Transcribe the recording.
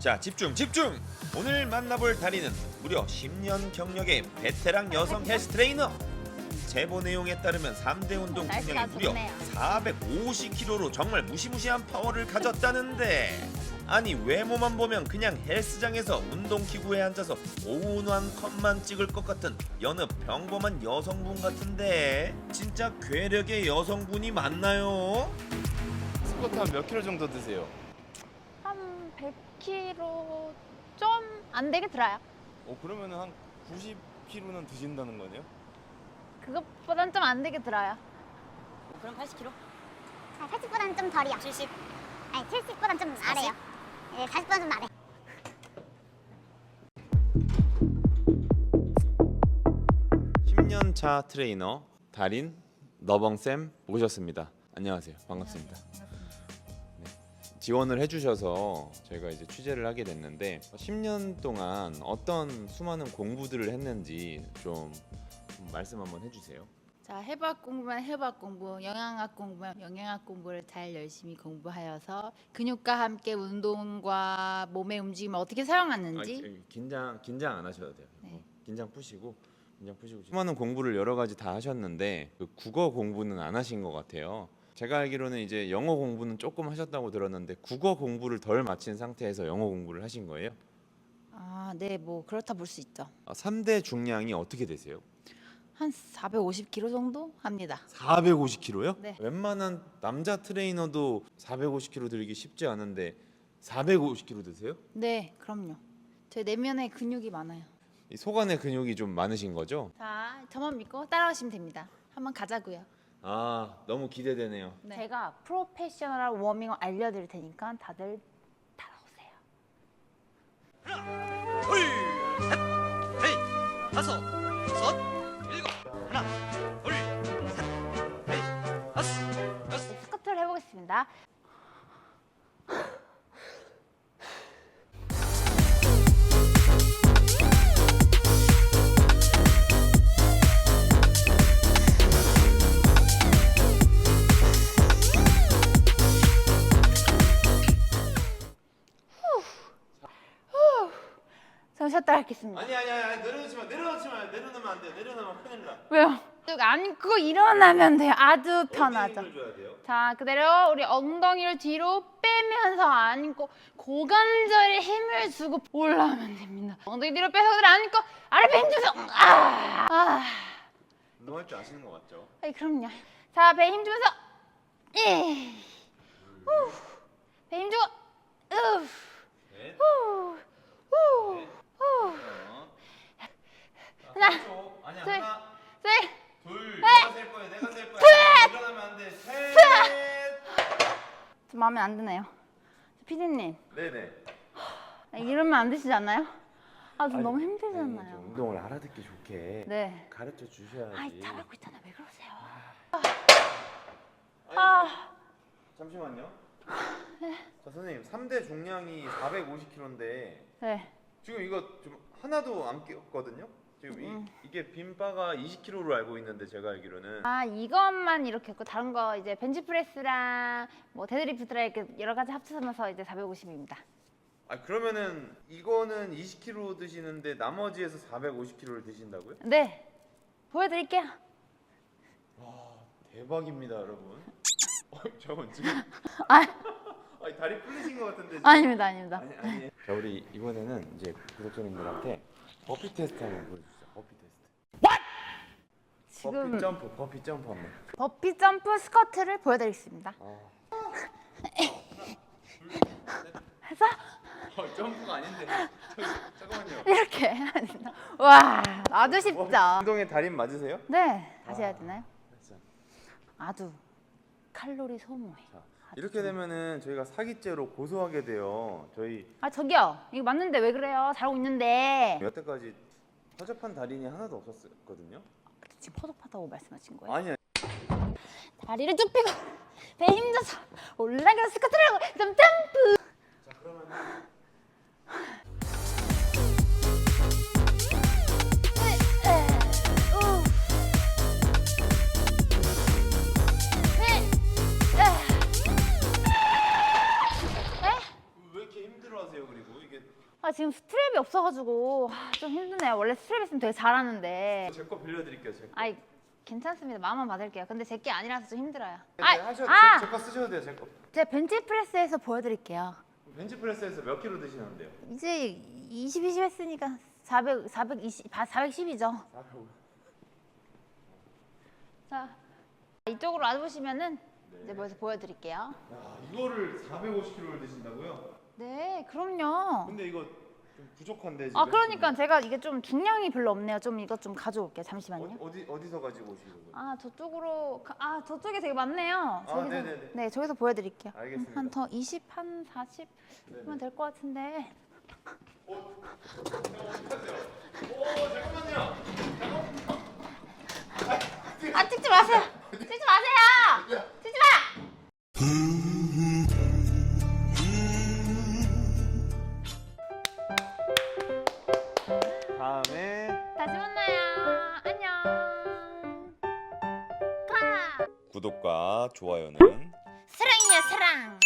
자 집중 집중 오늘 만나볼 달인은 무려 10년 경력의 베테랑 여성 헬스 트레이너 제보 내용에 따르면 3대 운동 날씨가 중량이 무려 좋네요. 450kg로 정말 무시무시한 파워를 가졌다는데 아니 외모만 보면 그냥 헬스장에서 운동기구에 앉아서 오운한 컷만 찍을 것 같은 여느 평범한 여성분 같은데 진짜 괴력의 여성분이 맞나요? 스쿼트 한 몇 킬로 정도 드세요? 한 100kg 좀 안 되게 들어요. 어 그러면은 한 90킬로는 드신다는 거네요? 그것보단 좀 안 되게 들어요. 그럼 80kg? 아, 80보다는 좀 덜이요. 70? 아니 70보다는 좀 아래요. 예, 40보다는 좀 아래. 10년 차 트레이너 달인 너벙쌤 모셨습니다. 안녕하세요. 반갑습니다. 네. 지원을 해주셔서 저희가 이제 취재를 하게 됐는데 10년 동안 어떤 수많은 공부들을 했는지 좀 말씀 한번 해주세요. 자, 해박 공부만 해박 공부, 영양학 공부만 영양학 공부를 잘 열심히 공부하여서 근육과 함께 운동과 몸의 움직임을 어떻게 사용하는지 아니, 긴장 긴장 안 하셔도 돼요. 네. 어, 긴장 푸시고 긴장 푸시고 수많은 공부를 여러 가지 다 하셨는데 그 국어 공부는 안 하신 것 같아요. 제가 알기로는 이제 영어 공부는 조금 하셨다고 들었는데 국어 공부를 덜 마친 상태에서 영어 공부를 하신 거예요? 아, 네, 뭐 그렇다 볼 수 있죠. 아, 3대 중량이 어떻게 되세요? 한 450kg 정도 합니다. 450kg요? 네. 웬만한 남자 트레이너도 450kg 들기 쉽지 않은데 450kg 드세요? 네, 그럼요. 제 내면에 근육이 많아요. 이 속 안에 근육이 좀 많으신 거죠? 자, 저만 믿고 따라오시면 됩니다. 한번 가자고요. 아 너무 기대되네요. 네. 제가 프로페셔널 워밍을 알려드릴 테니까 다들 따라오세요. 둘, 셋, 넷, 다섯, 여섯, 일곱, 하나, 둘, 셋, 넷, 다섯, 여섯. 스쿼트를 해보겠습니다. 쉬었다 하겠습니다. 아니 아니 아니 내려놓지 마 내려놓지 마 내려놓으면 안돼 내려놓으면 큰일 나. 왜요? 쭉 안고 일어나면 돼요. 아주 편하죠. 힘을 줘야 돼요. 자, 그대로 우리 엉덩이를 뒤로 빼면서 안고 고관절에 힘을 주고 올라오면 됩니다. 엉덩이 뒤로 빼서 그대로 안고 아래 힘 주세요. 아, 아, 운동할 줄 아시는 거 맞죠? 아이, 그럼요. 자, 배 힘 주면서 예, 후, 배힘 주고, 으, 네. 후, 후, 후, 하나, 아니야 둘, 하나 셋, 둘 내가 셀 거야 내가 셀 거야. 일어나면 안 돼. 셋. 좀 마음에 안 드네요. 피디님, 네네. 이러면 안 되시지 않나요? 아, 좀 아니, 너무 아니, 힘들잖아요. 좀 운동을 알아듣기 좋게 네. 가르쳐 주셔야지. 아이 잘하고 있잖아요. 왜 그러세요? 아니, 아, 잠시만요. 자 선생님 3대 중량이 450kg인데 네. 지금 이거 좀 하나도 안 끼었거든요. 지금 음. 이, 이게 빈 바가 20kg로 알고 있는데 제가 알기로는 아 이것만 이렇게 했고 다른 거 이제 벤치프레스랑 뭐 데드리프트랑 이렇게 여러 가지 합쳐서 이제 450입니다. 아 그러면은 이거는 20kg 드시는데 나머지에서 450kg를 드신다고요? 네. 보여드릴게요. 와 대박입니다 여러분. 어, 저건 지금 아, 아니, 다리 풀리신 것 같은데. 지금. 아닙니다, 아닙니다. 아니 아니. 자 우리 이번에는 이제 구독자님들한테 버피 테스트 한번 보여주세요. 버피 테스트. 버피 지금 점프, 버피 점프 한번. 버피 점프 스쿼트를 보여드리겠습니다. 아. 해서 어, 점프가 아닌데. 잠깐만요. 이렇게 해야 된다. 와, 아주 쉽죠? 운동의 달인 맞으세요? 네, 다시 해야 아. 되나요? 됐어. 아주 칼로리 소모해. 자, 이렇게 되면은 저희가 사기죄로 고소하게 돼요. 저희 아 저기요, 이거 맞는데 왜 그래요? 잘하고 있는데. 여태까지 허접한 달인이 하나도 없었거든요. 지금 퍼석하다고 말씀하신 거예요? 아니 다리를 쭉 펴고 배 힘줘서 올라가는 스쿼트를 하고 좀 점프 자 그러면 아 지금 스트랩이 없어가지고 아, 좀 힘드네요. 원래 스트랩 있으면 되게 잘하는데. 제 거 빌려드릴게요. 제 거. 아이 괜찮습니다. 마음만 받을게요. 근데 제 게 아니라서 좀 힘들어요. 네, 아, 하셔도 아! 제거 쓰셔도 돼요. 제 거. 제가 벤치프레스에서 보여드릴게요. 벤치프레스에서 몇 킬로 드시는데요? 이제 20, 20 했으니까 400, 420, 410이죠. 자, 이쪽으로 와보시면은 이제 먼저 보여드릴게요. 야, 이거를 450킬로를 드신다고요? 네, 그럼요. 근데 이거 좀 부족한데 지금. 아, 그러니까 제가 이게 좀 중량이 별로 없네요. 좀 이것 좀 가져올게요. 잠시만요. 어, 어디 어디서 가지고 오시는 거예요? 아, 저쪽으로, 가- 아, 저쪽에 되게 많네요. 저기서, 네네네. 네, 저기서 보여 드릴게요. 알겠습니다. 한 더 20, 한 40 하면 될 것 같은데. 아 찍지 마세요. 찍지 마세요. 다음에 다시 만나요. 안녕. 가. 구독과 좋아요는 사랑이야 사랑.